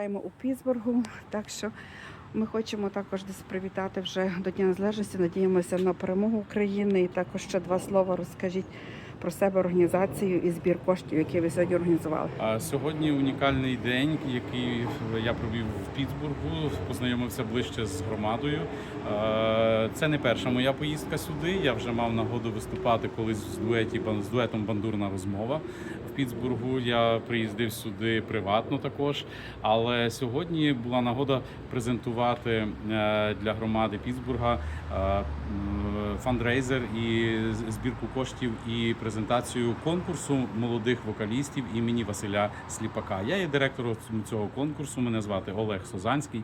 Маємо у Пітсбургу, так що ми хочемо також десь привітати вже до Дня Незалежності. Надіємося на перемогу України. І також ще два слова розкажіть про себе, організацію і збір коштів, які ви сьогодні організували. А сьогодні унікальний день, який я провів в Пітсбургу, познайомився ближче з громадою. Це не перша моя поїздка сюди. Я вже мав нагоду виступати колись з дуеті з дуетом Бандурна розмова в Пітсбургу. Я приїздив сюди приватно також. Але сьогодні була нагода презентувати е, для громади Пітсбурга е, фандрейзер і збірку коштів і презентацію конкурсу молодих вокалістів імені Василя Сліпака. Я є директором цього конкурсу. Мене звати Олег Созанський.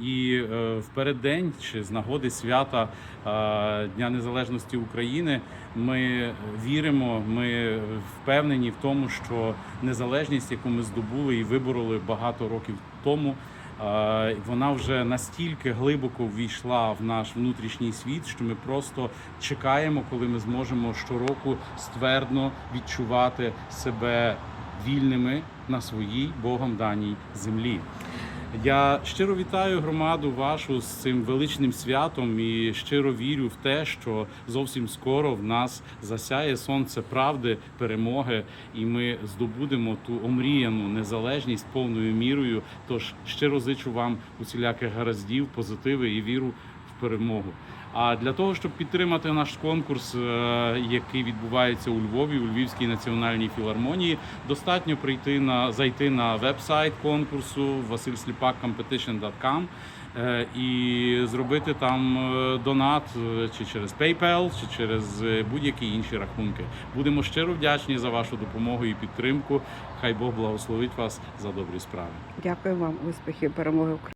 І е, в переддень чи з нагоди свята е, Дня Незалежності України ми віримо, ми впевнені в тому, що незалежність, яку ми здобули і вибороли багато років тому. Вона вже настільки глибоко ввійшла в наш внутрішній світ, що ми просто чекаємо, коли ми зможемо щороку ствердно відчувати себе вільними на своїй Богом даній землі. Я щиро вітаю громаду вашу з цим величним святом і щиро вірю в те, що зовсім скоро в нас засяє сонце правди, перемоги, і ми здобудемо ту омріяну незалежність повною мірою. Тож щиро зичу вам усіляких гараздів, позитиви і віру перемогу. А для того, щоб підтримати наш конкурс, е, який відбувається у Львові, у Львівській національній філармонії, достатньо прийти на зайти на веб-сайт конкурсу vasilslipak.competition.com е, і зробити там е, донат чи через PayPal, чи через будь-які інші рахунки. Будемо щиро вдячні за вашу допомогу і підтримку. Хай Бог благословить вас за добрі справи. Дякую вам, успіхів, перемоги.